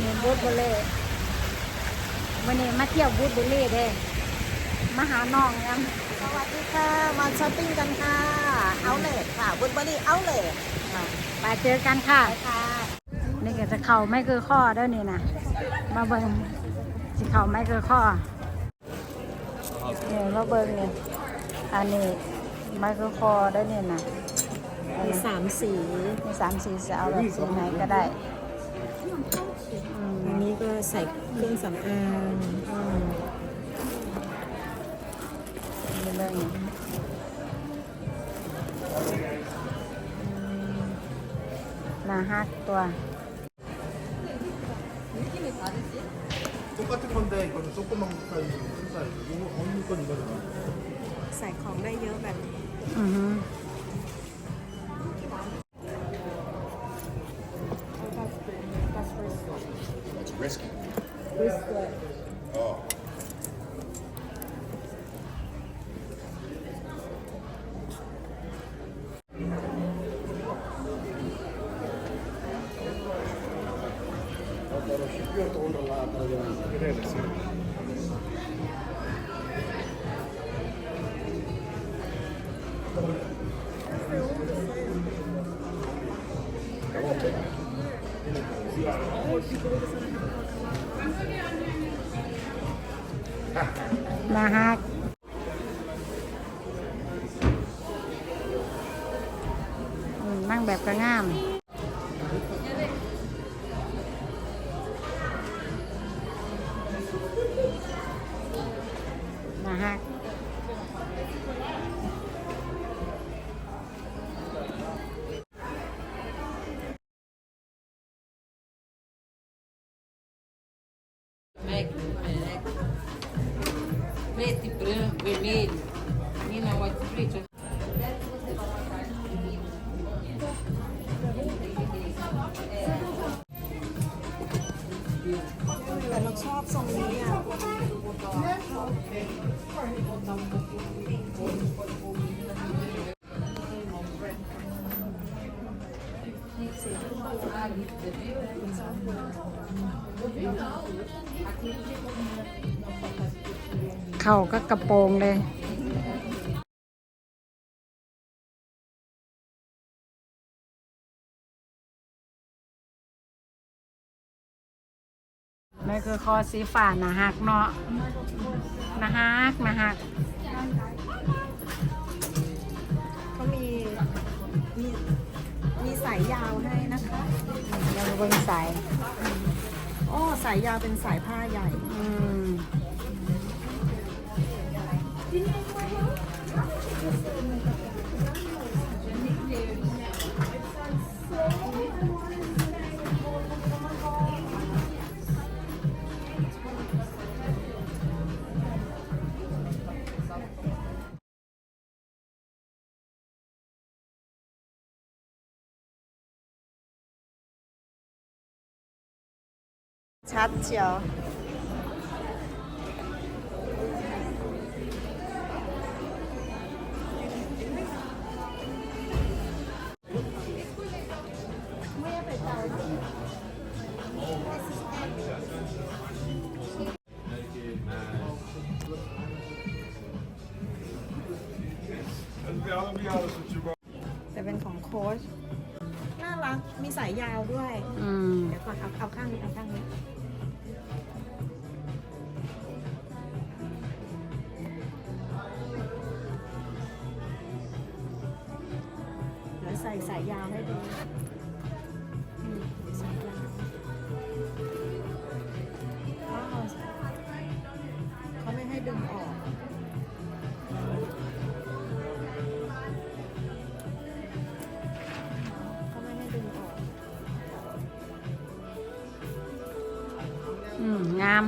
วันนี้บูธบุเล่วันนี้มาเที่ยวบูธบุเล่เด้มาหาน้องยังสวัสดีค่ะ มาช้อปปิ้งกันค่ะ เอาเลทค่ะบุญบรีเอาเลทไปเจอกันค่ะไปค่ะ นี่ก็จะเข่าไม่คือข้อเด้วยนี่นะมาเบิ่งสิเข่าไม่คือข้อเนี่ยมาเบิ่งเนี่ยอันนี้ไม่คือคอเด้วยนี่นะมีสามสี มีสามสีจะเอาแบบสีไหนก็ได้ อืม อันนี้ก็ใส่เครื่องสำอางอืม นี่เบิ่งหนาฮักตัว 똑같은 건데 이거는 조그만 사이즈, 큰 사이즈. 이거 언니 건 이거잖아. ใส่ของได้เยอะแบบนี้ อือฮึ ಥರದವರು ಪ್ಯೂರ್ ತೊಗೊಂಡ್ರಲ್ಲ ಆ ಥರದ ಇದೆ ಇದೆ sir นะฮะนั่งแบบกระง่าม นะฮะ preto e branco, vermelho. Menina, white preto. แต่เราชอบทรงนี้อะเข่าก็กระโปรงเลย นี่คือคอสีฝ่านะฮักเนาะนะฮักนะฮักเขามีมีมีสายยาวให้นะคะเราเบิ่งสายอ๋อสายยาวเป็นสายผ้าใหญ่ อืม ชัดเชียวแต่เป็นของโค้ชน่ารัก มีสายยาวด้วย อืม เดี๋ยวก่อนเอาเอาข้างนี้เอาข้างนี้ ใส่สายยาวให้ดูอืมสายยาวเขาไม่ให้ดึงออกเขาไม่ให้ดึงออกอืมงาม